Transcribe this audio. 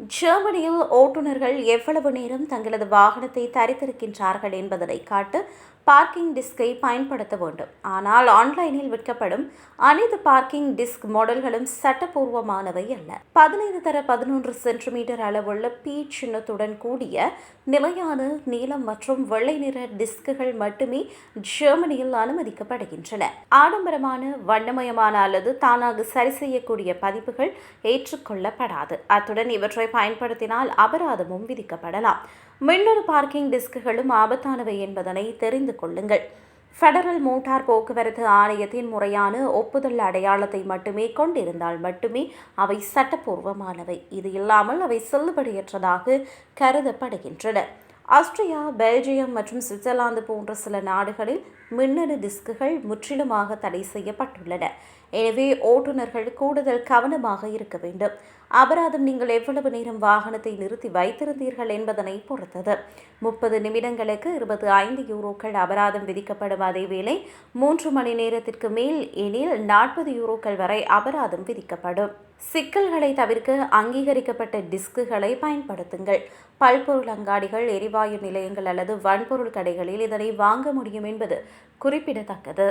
ஜெர்மனியில் ஓட்டுநர்கள் எவ்வளவு நேரம் தங்களது வாகனத்தை தரித்திருக்கின்றார்கள் என்பதனை காட்ட பார்க்கிங் டிஸ்கை பயன்படுத்த வேண்டும். ஆனால் ஆன்லைனில் விற்கப்படும் அனைத்து பார்க்கிங் டிஸ்க் மாடல்களும் சட்டப்பூர்வமானவை அல்ல. பதினைந்து தர பதினொன்று சென்டிமீட்டர் அளவுள்ள பி சின்னத்துடன் கூடிய நிலையான நீலம் மற்றும் வெள்ளை நிற டிஸ்குகள் மட்டுமே ஜெர்மனியில் அனுமதிக்கப்படுகின்றன. ஆடம்பரமான வண்ணமயமான அல்லது தானாக சரி செய்யக்கூடிய பதிப்புகள் ஏற்றுக்கொள்ளப்படாது. அத்துடன் இவற்றை பயன்படுத்தினால் அபராதமும் விதிக்கப்படலாம். மின்னணு பார்க்கிங் டிஸ்குகளும் ஆபத்தானவை என்பதனை தெரிந்து கொள்ளுங்கள். ஃபெடரல் மோட்டார் போக்குவரத்து ஆணையத்தின் முறையான ஒப்புதல் அடையாளத்தை மட்டுமே கொண்டிருந்தால் மட்டுமே அவை சட்டப்பூர்வமானவை. இது இல்லாமல் அவை செல்லுபடியற்றதாக கருதப்படுகின்றன. ஆஸ்திரியா பெல்ஜியம் மற்றும் சுவிட்சர்லாந்து போன்ற சில நாடுகளில் மின்னணு டிஸ்குகள் முற்றிலுமாக தடை செய்யப்பட்டுள்ளன. எனவே ஓட்டுநர்கள் கூடுதல் கவனமாக இருக்க வேண்டும். அபராதம் நீங்கள் எவ்வளவு நேரம் வாகனத்தை நிறுத்தி வைத்திருந்தீர்கள் என்பதனை பொறுத்தது. முப்பது நிமிடங்களுக்கு இருபது ஐந்து யூரோக்கள் அபராதம் விதிக்கப்படும் அதேவேளை மூன்று மணி நேரத்திற்கு மேல் எனில் நாற்பது யூரோக்கள் வரை அபராதம் விதிக்கப்படும். சிக்கல்களை தவிர்க்க அங்கீகரிக்கப்பட்ட டிஸ்குகளை பயன்படுத்துங்கள். பல்பொருள் அங்காடிகள் எரிவாயு நிலையங்கள் அல்லது வன்பொருள் கடைகளில் இதனை வாங்க முடியும் என்பது குறிப்பிடத்தக்கது.